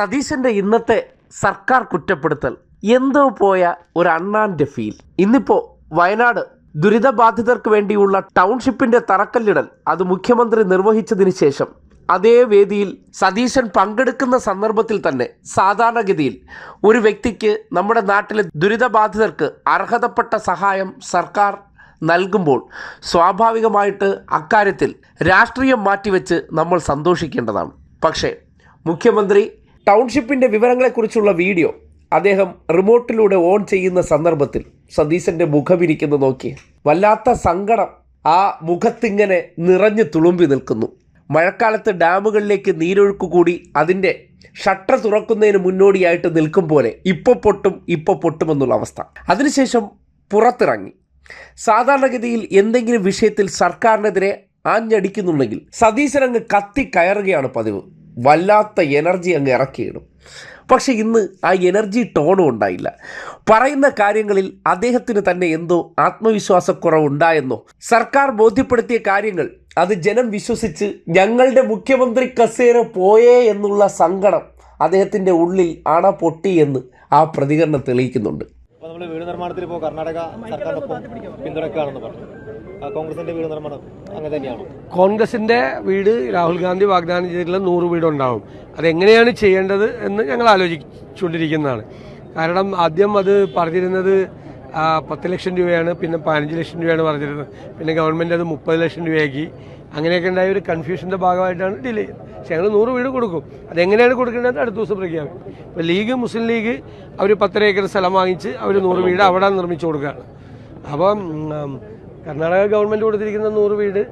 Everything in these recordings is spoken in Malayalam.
സതീശന്റെ ഇന്നത്തെ സർക്കാർ കുറ്റപ്പെടുത്തൽ എന്തോ പോയ ഒരു അണ്ണാന്റെ ഫീൽ ഇന്നിപ്പോ വയനാട് ദുരിതബാധിതർക്ക് വേണ്ടിയുള്ള ടൗൺഷിപ്പിന്റെ തറക്കല്ലിടൽ അത് മുഖ്യമന്ത്രി നിർവഹിച്ചതിന് ശേഷം. അതേ വേദിയിൽ സതീശൻ പങ്കെടുക്കുന്ന സന്ദർഭത്തിൽ തന്നെ സാധാരണഗതിയിൽ ഒരു വ്യക്തിക്ക് നമ്മുടെ നാട്ടിലെ ദുരിതബാധിതർക്ക് അർഹതപ്പെട്ട സഹായം സർക്കാർ നൽകുമ്പോൾ സ്വാഭാവികമായിട്ട് അക്കാര്യത്തിൽ രാഷ്ട്രീയം മാറ്റിവെച്ച് നമ്മൾ സന്തോഷിക്കേണ്ടതാണ്. പക്ഷേ മുഖ്യമന്ത്രി ടൗൺഷിപ്പിന്റെ വിവരങ്ങളെക്കുറിച്ചുള്ള വീഡിയോ അദ്ദേഹം റിമോട്ടിലൂടെ ഓൺ ചെയ്യുന്ന സന്ദർഭത്തിൽ സതീശന്റെ മുഖമിരിക്കുന്നു നോക്കി. വല്ലാത്ത സങ്കടം ആ മുഖത്തിങ്ങനെ നിറഞ്ഞു തുളുമ്പി നിൽക്കുന്നു. മഴക്കാലത്ത് ഡാമുകളിലേക്ക് നീരൊഴുക്ക് കൂടി അതിന്റെ ഷട്ടർ തുറക്കുന്നതിന് മുന്നോടിയായിട്ട് നിൽക്കും പോലെ ഇപ്പോൾ പൊട്ടും ഇപ്പോൾ പൊട്ടുമെന്നുള്ള അവസ്ഥ. അതിനുശേഷം പുറത്തിറങ്ങി. സാധാരണഗതിയിൽ എന്തെങ്കിലും വിഷയത്തിൽ സർക്കാരിനെതിരെ ആഞ്ഞടിക്കുന്നുണ്ടെങ്കിൽ സതീശൻ അങ്ങ് കത്തി കയറുകയാണ് പതിവ്. വല്ലാത്ത എനർജി അങ്ങ് ഇറക്കിയിടും. പക്ഷെ ഇന്ന് ആ എനർജി ടോണും ഉണ്ടായില്ല. പറയുന്ന കാര്യങ്ങളിൽ അദ്ദേഹത്തിന് തന്നെ എന്തോ ആത്മവിശ്വാസക്കുറവുണ്ടായെന്നോ? സർക്കാർ ബോധ്യപ്പെടുത്തിയ കാര്യങ്ങൾ അത് ജനം വിശ്വസിച്ച് ഞങ്ങളുടെ മുഖ്യമന്ത്രി കസേര പോയേ എന്നുള്ള സങ്കടം അദ്ദേഹത്തിന്റെ ഉള്ളിൽ അണ പൊട്ടി എന്ന് ആ പ്രതികരണം തെളിയിക്കുന്നുണ്ട്. വീട് നിർമ്മാണത്തിൽ കർണാടക സർക്കാരിനൊപ്പം പിന്തുണക്കുകയാണെന്ന് പറഞ്ഞു. കോൺഗ്രസിന്റെ വീട് നിർമ്മാണം അങ്ങനെ തന്നെയാണ്? കോൺഗ്രസിന്റെ വീട് രാഹുൽ ഗാന്ധി വാഗ്ദാനം ചെയ്തിട്ടുള്ള നൂറ് വീടുണ്ടാവും. അതെങ്ങനെയാണ് ചെയ്യേണ്ടത് എന്ന് ഞങ്ങൾ ആലോചിച്ചുകൊണ്ടിരിക്കുന്നതാണ്. കാരണം ആദ്യം അത് പറഞ്ഞിരുന്നത് പത്ത് ലക്ഷം രൂപയാണ് പിന്നെ പതിനഞ്ച് ലക്ഷം രൂപയാണ് പറഞ്ഞിരുന്നത്. പിന്നെ ഗവൺമെന്റ് അത് മുപ്പത് ലക്ഷം രൂപയാക്കി. അങ്ങനെയൊക്കെ ഉണ്ടായ ഒരു കൺഫ്യൂഷന്റെ ഭാഗമായിട്ടാണ് ഡിലേ പക്ഷേ ഞങ്ങൾ നൂറ് വീട് കൊടുക്കും. അതെങ്ങനെയാണ് കൊടുക്കേണ്ടത് അടുത്ത ദിവസം പ്രഖ്യാപിക്കും. ഇപ്പോൾ ലീഗ് മുസ്ലിം ലീഗ് അവർ പത്തര ഏക്കർ സ്ഥലം വാങ്ങിച്ച് അവർ നൂറ് വീട് അവിടെ നിർമ്മിച്ചു കൊടുക്കുകയാണ്. അപ്പം കർണാടക ഗവൺമെന്റ് കൊടുത്തിരിക്കുന്ന നൂറ് വീട്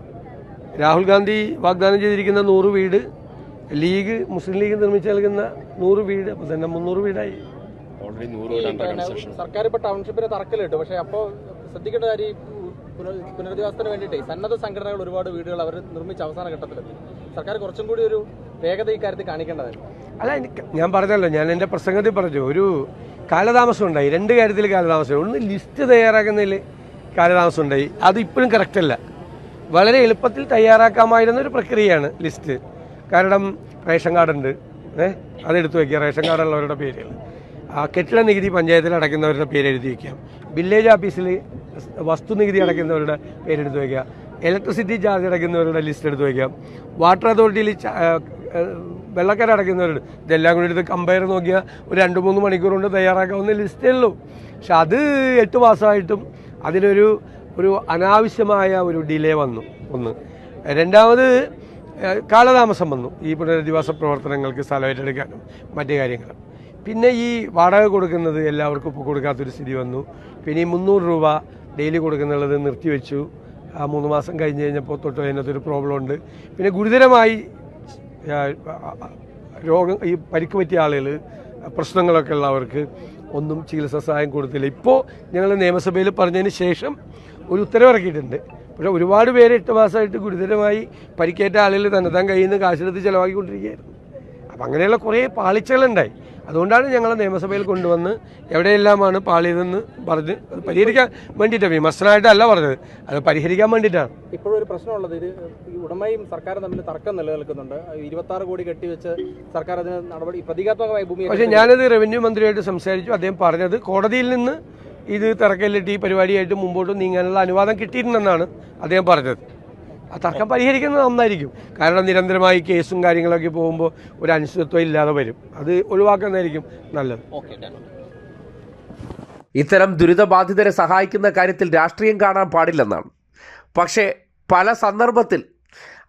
രാഹുൽ ഗാന്ധി വാഗ്ദാനം ചെയ്തിരിക്കുന്ന നൂറ് വീട് ലീഗ് മുസ്ലിം ലീഗ് നിർമ്മിച്ച് നൽകുന്ന നൂറ് വീട് അപ്പോൾ തന്നെ മുന്നൂറ് വീടായി. സർക്കാർ ഇപ്പൊ ടൗൺഷിപ്പിന് തറക്കലിട്ടു പക്ഷെ അപ്പോ ശ്രദ്ധിക്കേണ്ട കാര്യം പുനരധിവാസത്തിന് വേണ്ടിയിട്ട് സന്നദ്ധ സംഘടനകൾ ഒരുപാട് വീടുകൾ അവർ നിർമ്മിച്ച അവസാന ഘട്ടത്തിലെത്തി സർക്കാർ കുറച്ചും കൂടി ഒരു വേഗത ഈ കാര്യത്തിൽ കാണിക്കേണ്ടതായിരുന്നു അല്ല എനിക്ക് ഞാൻ പറഞ്ഞല്ലോ ഞാൻ എന്റെ പ്രസംഗത്തിൽ പറഞ്ഞു ഒരു കാലതാമസം ഉണ്ടായി രണ്ട് കാര്യത്തിൽ കാലതാമസം ഒന്ന് ലിസ്റ്റ് തയ്യാറാക്കുന്നതിൽ കാലതാമസം ഉണ്ടായി അത് ഇപ്പോഴും കറക്റ്റ് അല്ല. വളരെ എളുപ്പത്തിൽ തയ്യാറാക്കാമായിരുന്ന ഒരു പ്രക്രിയയാണ് ലിസ്റ്റ് കാരണം റേഷൻ കാർഡുണ്ട് ഏഹ് അതെടുത്ത് വയ്ക്കുക റേഷൻ കാർഡുള്ളവരുടെ പേരുകൾ. ആ കെട്ടിട നികുതി പഞ്ചായത്തിൽ അടയ്ക്കുന്നവരുടെ പേര് എഴുതി വയ്ക്കാം വില്ലേജ് ഓഫീസിൽ വസ്തുനികുതി അടയ്ക്കുന്നവരുടെ പേരെടുത്ത് വയ്ക്കുക ഇലക്ട്രിസിറ്റി ചാർജ് അടയ്ക്കുന്നവരുടെ ലിസ്റ്റ് എടുത്ത് വയ്ക്കാം വാട്ടർ അതോറിറ്റിയിൽ വെള്ളക്കര അടയ്ക്കുന്നവരുണ്ട് ഇതെല്ലാം കൂടി എടുത്ത് കമ്പയർ നോക്കിയാൽ ഒരു രണ്ട് മൂന്ന് മണിക്കൂർ കൊണ്ട് തയ്യാറാക്കാവുന്ന ലിസ്റ്റേ ഉള്ളൂ. പക്ഷെ അത് എട്ട് മാസമായിട്ടും അതിനൊരു ഒരു അനാവശ്യമായ ഒരു ഡിലേ വന്നു. ഒന്ന്. രണ്ടാമത് കാലതാമസം വന്നു. ഈ പുനരധിവാസ പ്രവർത്തനങ്ങൾക്ക് സ്ഥലം ഏറ്റെടുക്കാനും മറ്റു കാര്യങ്ങളും. പിന്നെ ഈ വാടക കൊടുക്കുന്നത് എല്ലാവർക്കും ഇപ്പോൾ കൊടുക്കാത്തൊരു സ്ഥിതി വന്നു. പിന്നെ ഈ മുന്നൂറ് രൂപ ഡെയിലി കൊടുക്കുന്നുള്ളത് നിർത്തിവെച്ചു. ആ മൂന്ന് മാസം കഴിഞ്ഞ് കഴിഞ്ഞപ്പോൾ തൊട്ട് അതിനകത്തൊരു പ്രോബ്ലം ഉണ്ട്. പിന്നെ ഗുരുതരമായി രോഗം ഈ പരിക്ക് പറ്റിയ ആളുകൾ പ്രശ്നങ്ങളൊക്കെ ഉള്ളവർക്ക് ഒന്നും ചികിത്സാ സഹായം കൊടുത്തില്ല. ഇപ്പോൾ ഞങ്ങൾ നിയമസഭയിൽ പറഞ്ഞതിന് ശേഷം ഒരു ഉത്തരവിറക്കിയിട്ടുണ്ട്. പക്ഷേ ഒരുപാട് പേര് എട്ട് മാസമായിട്ട് ഗുരുതരമായി പരിക്കേറ്റ ആളുകൾ തന്നെത്താൻ കയ്യിൽ നിന്ന് കാശെടുത്ത് ചിലവാക്കിക്കൊണ്ടിരിക്കുകയായിരുന്നു. അപ്പം അങ്ങനെയുള്ള കുറേ പാളിച്ചകളുണ്ടായി. അതുകൊണ്ടാണ് ഞങ്ങൾ നിയമസഭയിൽ കൊണ്ടുവന്ന് എവിടെയെല്ലാമാണ് പാളിയതെന്ന് പറഞ്ഞ് അത് പരിഹരിക്കാൻ വേണ്ടിയിട്ടാണ് വിമർശനമായിട്ടല്ല പറഞ്ഞത്. അത് പരിഹരിക്കാൻ വേണ്ടിയിട്ടാണ്. ഇപ്പോഴൊരു പ്രശ്നമുള്ളത് ഇത് ഈ ഉടമയും സർക്കാരും തമ്മിൽ തർക്കം നിലനിൽക്കുന്നുണ്ട്. ഇരുപത്തി കോടി കെട്ടിവെച്ച് സർക്കാർ അതിന് നടപടി പ്രതീകാത്മകമായി ഭൂമി പക്ഷേ ഞാനത് റവന്യൂ മന്ത്രിയായിട്ട് സംസാരിച്ചു. അദ്ദേഹം പറഞ്ഞത് കോടതിയിൽ നിന്ന് ഇത് തിരക്കല്ലിട്ട് ഈ പരിപാടിയായിട്ട് മുമ്പോട്ട് നീങ്ങാനുള്ള അനുവാദം കിട്ടിയിട്ടുണ്ടെന്നാണ് അദ്ദേഹം പറഞ്ഞത്. ആ തർക്കം പരിഹരിക്കുന്നത് നന്നായിരിക്കും. കാരണം നിരന്തരമായി കേസും കാര്യങ്ങളൊക്കെ പോകുമ്പോൾ ഒരു അനിശ്ചിതത്വം ഇല്ലാതെ വരും. അത് ഒഴിവാക്കുന്നതായിരിക്കും നല്ലത്. ഓക്കെ ഇത്തരം ദുരിതബാധിതരെ സഹായിക്കുന്ന കാര്യത്തിൽ രാഷ്ട്രീയം കാണാൻ പാടില്ലെന്നാണ്. പക്ഷേ പല സന്ദർഭത്തിൽ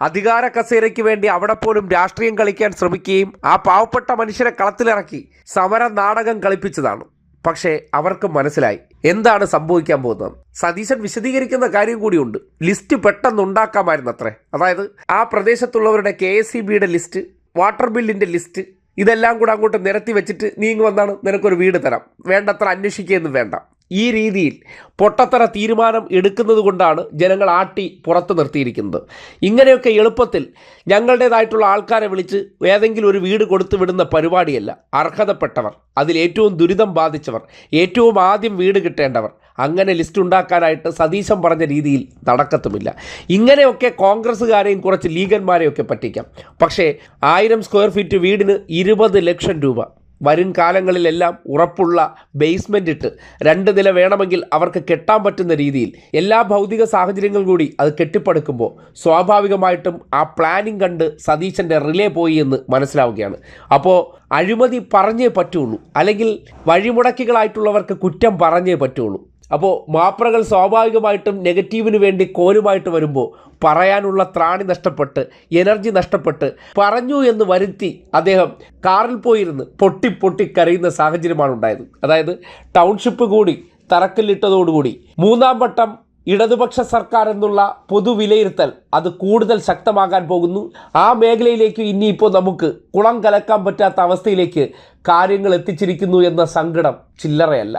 അധികാര കസേരയ്ക്ക് വേണ്ടി അവിടെ പോലും രാഷ്ട്രീയം കളിക്കാൻ ശ്രമിക്കുകയും ആ പാവപ്പെട്ട മനുഷ്യരെ കളത്തിലിറക്കി സമര നാടകം കളിപ്പിച്ചതാണ്. പക്ഷേ അവർക്ക് മനസ്സിലായി എന്താണ് സംഭവിക്കാൻ പോകുന്നത്. സതീശൻ വിശദീകരിക്കുന്ന കാര്യം കൂടിയുണ്ട്. ലിസ്റ്റ് പെട്ടെന്ന് ഉണ്ടാക്കാമായിരുന്നു അത്രേ അതായത് ആ പ്രദേശത്തുള്ളവരുടെ കെ എസ് സി ബിയുടെ ലിസ്റ്റ് വാട്ടർ ബില്ലിന്റെ ലിസ്റ്റ് ഇതെല്ലാം കൂടെ അങ്ങോട്ട് നിരത്തി വെച്ചിട്ട് നീങ്ങി വന്നാണ് നിനക്കൊരു വീട് തരാം. വേണ്ടത്ര അന്വേഷിക്കുകയൊന്നും വേണ്ട. ഈ രീതിയിൽ പൊട്ടത്തര തീരുമാനം എടുക്കുന്നത് കൊണ്ടാണ് ജനങ്ങൾ ആട്ടി പുറത്ത് നിർത്തിയിരിക്കുന്നത്. ഇങ്ങനെയൊക്കെ എളുപ്പത്തിൽ ഞങ്ങളുടേതായിട്ടുള്ള ആൾക്കാരെ വിളിച്ച് ഏതെങ്കിലും ഒരു വീട് കൊടുത്തു വിടുന്ന പരിപാടിയല്ല. അർഹതപ്പെട്ടവർ അതിൽ ഏറ്റവും ദുരിതം ബാധിച്ചവർ ഏറ്റവും ആദ്യം വീട് കിട്ടേണ്ടവർ. അങ്ങനെ ലിസ്റ്റ് ഉണ്ടാക്കാനായിട്ട് സതീശൻ പറഞ്ഞ രീതിയിൽ നടക്കത്തുമില്ല. ഇങ്ങനെയൊക്കെ കോൺഗ്രസ്സുകാരെയും കുറച്ച് ലീഗന്മാരെയൊക്കെ പറ്റിക്കാം. പക്ഷേ ആയിരം സ്ക്വയർ ഫീറ്റ് വീടിന് ഇരുപത് ലക്ഷം രൂപ വരും കാലങ്ങളിലെല്ലാം ഉറപ്പുള്ള ബേസ്മെന്റ് ഇട്ട് രണ്ട് നില വേണമെങ്കിൽ അവർക്ക് കെട്ടാൻ പറ്റുന്ന രീതിയിൽ എല്ലാ ഭൗതിക സാഹചര്യങ്ങളും കൂടി അത് കെട്ടിപ്പടുക്കുമ്പോൾ സ്വാഭാവികമായിട്ടും ആ പ്ലാനിങ് കണ്ട് സതീശന്റെ റിലേ പോയി എന്ന് മനസ്സിലാവുകയാണ്. അപ്പോൾ അഴിമതി പറഞ്ഞേ പറ്റുള്ളൂ. അല്ലെങ്കിൽ വഴിമുടക്കികളായിട്ടുള്ളവർക്ക് കുറ്റം പറഞ്ഞേ പറ്റുള്ളൂ. അപ്പോൾ മാപ്രകൾ സ്വാഭാവികമായിട്ടും നെഗറ്റീവിന് വേണ്ടി കോലുമായിട്ട് വരുമ്പോൾ പറയാനുള്ള ത്രാണി നഷ്ടപ്പെട്ട് എനർജി നഷ്ടപ്പെട്ട് പറഞ്ഞു എന്ന് വരുത്തി അദ്ദേഹം കാറിൽ പോയിരുന്ന് പൊട്ടി പൊട്ടി കരയുന്ന സാഹചര്യമാണ് ഉണ്ടായത്. അതായത് ടൗൺഷിപ്പ് കൂടി തറക്കല്ലിട്ടതോടുകൂടി മൂന്നാം വട്ടം ഇടതുപക്ഷ സർക്കാർ എന്നുള്ള പൊതുവിലയിരുത്തൽ അത് കൂടുതൽ ശക്തമാകാൻ പോകുന്നു. ആ മേഖലയിലേക്ക് ഇനിയിപ്പോൾ നമുക്ക് കുളം കലക്കാൻ പറ്റാത്ത അവസ്ഥയിലേക്ക് കാര്യങ്ങൾ എത്തിച്ചിരിക്കുന്നു എന്ന സങ്കടം ചില്ലറയല്ല.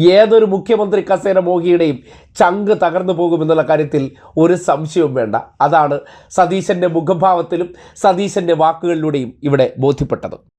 ഏതൊരു മുഖ്യമന്ത്രി കസേര മോഹിയുടെയും ചങ്ക് തകർന്നു പോകുമെന്നുള്ള കാര്യത്തിൽ ഒരു സംശയവും വേണ്ട. അതാണ് സതീശന്റെ മുഖഭാവത്തിലും സതീശന്റെ വാക്കുകളിലൂടെയും ഇവിടെ ബോധ്യപ്പെട്ടത്.